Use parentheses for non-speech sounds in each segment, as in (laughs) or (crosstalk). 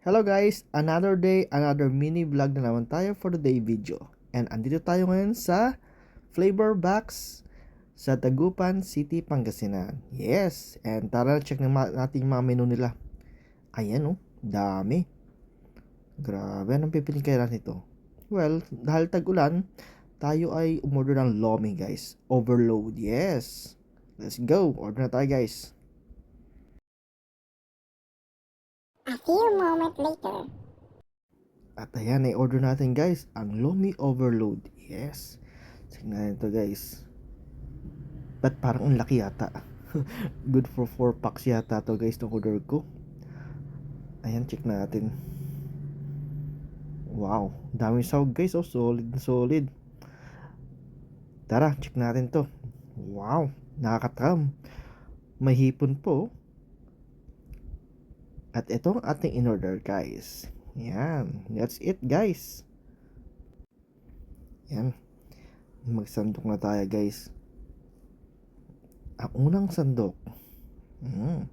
Hello guys, another day, another mini vlog na naman tayo for today video. And andito tayo ngayon sa Flavor Box sa Tagupan City, Pangasinan. Yes, and tara check na natin yung mga menu nila. Ayan oh, dami. Grabe, anong pipiling kaya nito? Well, dahil tag-ulan, tayo ay umorder ng lomi guys. Overload, yes. Let's go, order na tayo guys. A few moments later. At ayan, i-order natin guys, ang Lomi Overload. Yes. Tingnan ito guys. Ba't parang ang laki yata? (laughs) Good for 4 packs yata to guys, itong order ko. Ayan, check natin. Wow, daming sahog guys, oh, solid na solid. Tara, check natin to. Wow, nakakatakam. May hipon po. At ito ang ating in-order guys. Yan. That's it guys. Yan. Magsandok na tayo guys. Ang unang sandok. Mm.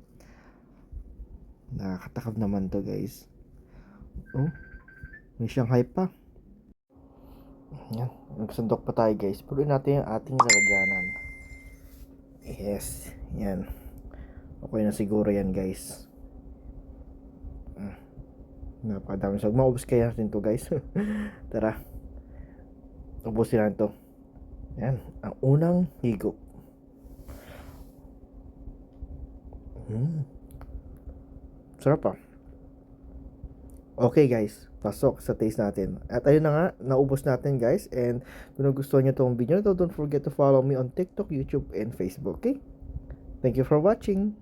Nakakatakam naman to guys. Oh. May Shanghai pa. Yan. Nagsandok pa tayo guys. Puloy natin yung ating lalagyanan. Yes. Yan. Okay na siguro yan guys. Napakadami sahog. Maubos kaya natin to guys. (laughs) Tara. Ubusin natin to. Yan. Ang unang higop. Mm. Sarap ah. Okay guys, pasok sa taste natin. At ayun na nga, naubos natin guys. And kung nagustuhan nyo itong video na to, don't forget to follow me on TikTok, YouTube, and Facebook. Okay? Thank you for watching.